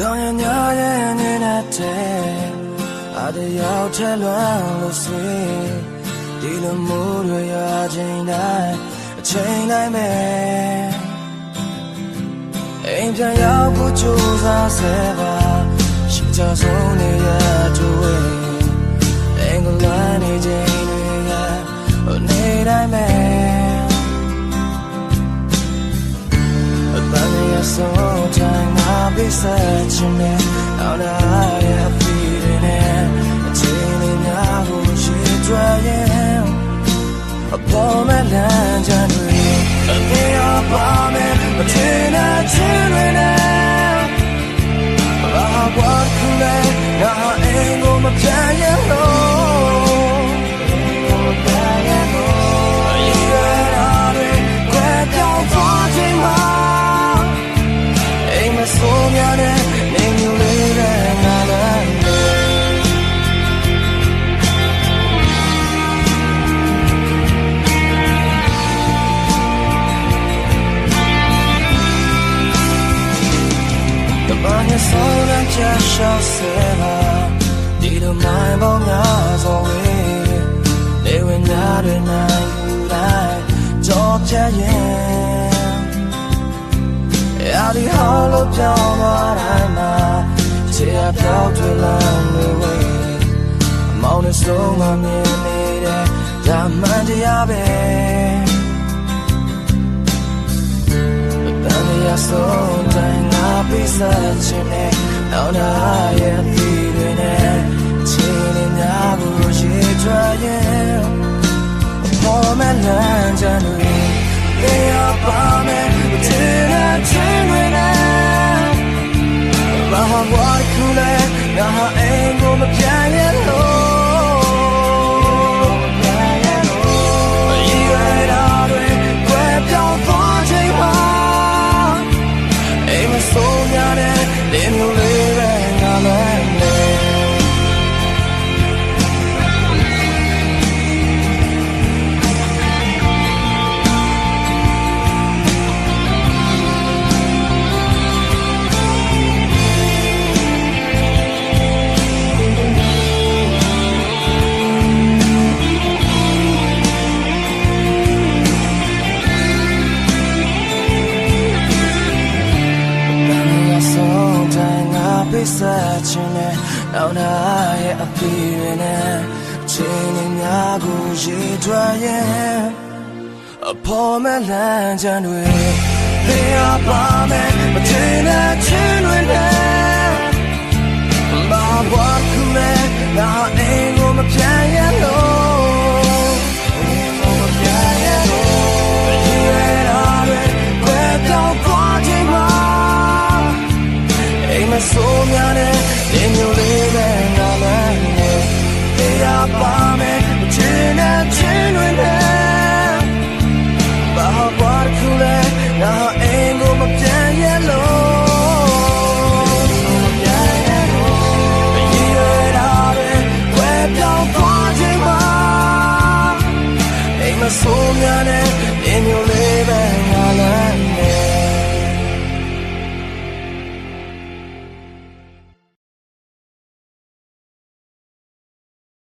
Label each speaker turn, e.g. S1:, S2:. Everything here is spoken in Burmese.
S1: ကောင်းရညာရဲ့နေတဲ့အတယောက်ထဲလွမ်းလို့ဆွေဒီလိုမိုးတွေရချိန်တိုင်းအချိန်တိုင်းပဲအိမ်ပြန်ရောက်ဖို့ကြိုးစားစေပါရှိကြဆုံး ပိဆက်ချင်တယ်နောက်လာရဲ့ဖီးတွေနဲ့အချိန်လေးများကိုရှိကြရဲ့အပေါ်မဲ့လ ရှောက်စေပါဒီလိုမိုင်းပေါင်းများစွာဝေးနေဝင်များတဲ့နိုင်ယူတိုင်းကြောပြရဲ့ရာဒီဟောလို့ပြောင်းသွားတိုင်းမှာချေအပြောက်တွေလမ်းတွေဝေးအမောင်းနဲ့ဆုံးမမြင်နေတဲ့ဒါမှန်တရားပဲတန်ရဆုံးတိုင်းငါ ပိစားချင်တဲ့နောက်နာရဲ့ပြည်တွေနဲ့ချင်းနေများကိုရေကြွရဲ့ပေါ်မဲ့လမ်းကြတွေလေယာပါမဲ့ချင်တဲ့ချင်းတွေနဲ့ဘာမှမကူလဲငါဟာအိမ်ကိုမပြန်ရလို့ ငါပိစားချင်တဲ့နောက်နာရဲ့အဖေတွေနဲ့ချင်းနေများကိုရေထွက်ရဲ့အဖို့မဲ့လမ်းကြမ်းတွေလေယာပါမဲ့မ ဝယ်ပြော